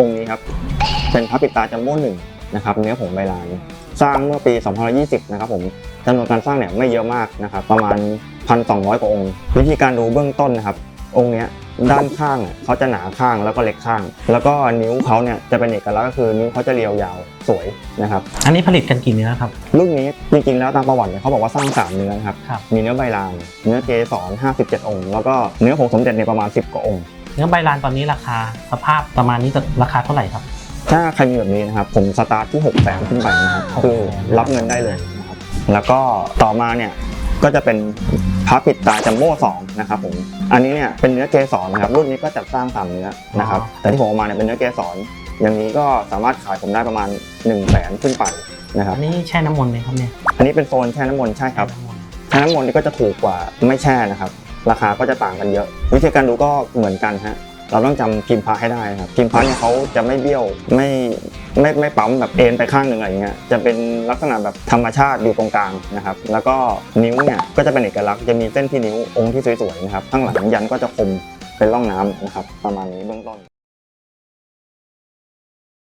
องค์นี้ครับเป็นพระปิดตาจัมโบ้หนึ่งนะครับเนื้อผงใบลานสร้างเมื่อปี2020นะครับผมจำนวนการสร้างเนี่ยไม่เยอะมากนะครับประมาณ 1,200 กว่าองค์ วิธีการดูเบื้องต้นนะครับ องค์เนี้ยด้านข้างเนี่ยเขาจะหนาข้างแล้วก็เล็กข้าง แล้วก็นิ้วเขาเนี่ยจะเป็นเอกลักษณ์ก็คือนิ้วเขาจะเรียวยาวสวยนะครับอันนี้ผลิตกันกี่เนื้อครับรุ่นนี้จริงๆแล้วตามประวัติเนี่ยเขาบอกว่าสร้าง3เนื้อนะครับครับมีเนื้อใบลานเนื้อเกสร57 องค์ แล้วก็เนื้อผงสมเด็จในยประมาณ 10 กว่าองค์ เนื้อใบลานตอนนี้ราคาสภาพประมาณนี้จะราคาเท่าไหร่ครับ ถ้าใครมีแบบนี้นะครับ ผมสตาร์ทที่6 0 0 0 0ขึ้นไปนะครับ600,000คือรับเงินได้เลยนะครับแล้วก็ต่อมาเนี่ยก็จะเป็นพระปิดตาจัมโบ้สองนะครับผมอันนี้เนี่ยเป็นเนื้อเกสรนะครับรุ่นนี้ก็จัดสร้างตามเนื้อนะครับแต่ที่ผมเอามาเนี่ยเป็นเนื้อเกสรอย่างนี้ก็สามารถขายผมได้ประมาณ1นึ่งแสนขึ้นไปนะครับอันนี้แช่น้ำมนต์ไหมครับเนี่ยอันนี้เป็นโซนแช่น้ำมนต์ใช่ครับ แช่น้ำมนต์แช่น้ำมนต์นี่ก็จะถูกกว่าไม่แช่นะครับ ราคาก็จะต่างกันเยอะ วิธีการดูก็เหมือนกันฮะเราต้องจำพิมพ์พระให้ได้ครับพิมพ์พระเนี่ยเขาจะไม่เบี้ยวไม่ไม่ไม่ปั๊มแบบเอ็นไปข้างหนึ่งอะไรเงี้ยจะเป็นลักษณะแบบธรรมชาติอยู่ตรงกลางนะครับแล้วก็นิ้วเนี่ยก็จะเป็นเอกลักษณ์จะมีเส้นที่นิ้วองค์ที่สวยๆนะครับข้างหลังยันก็จะคมเป็นร่องน้ำนะครับประมาณนี้เบื้องต้น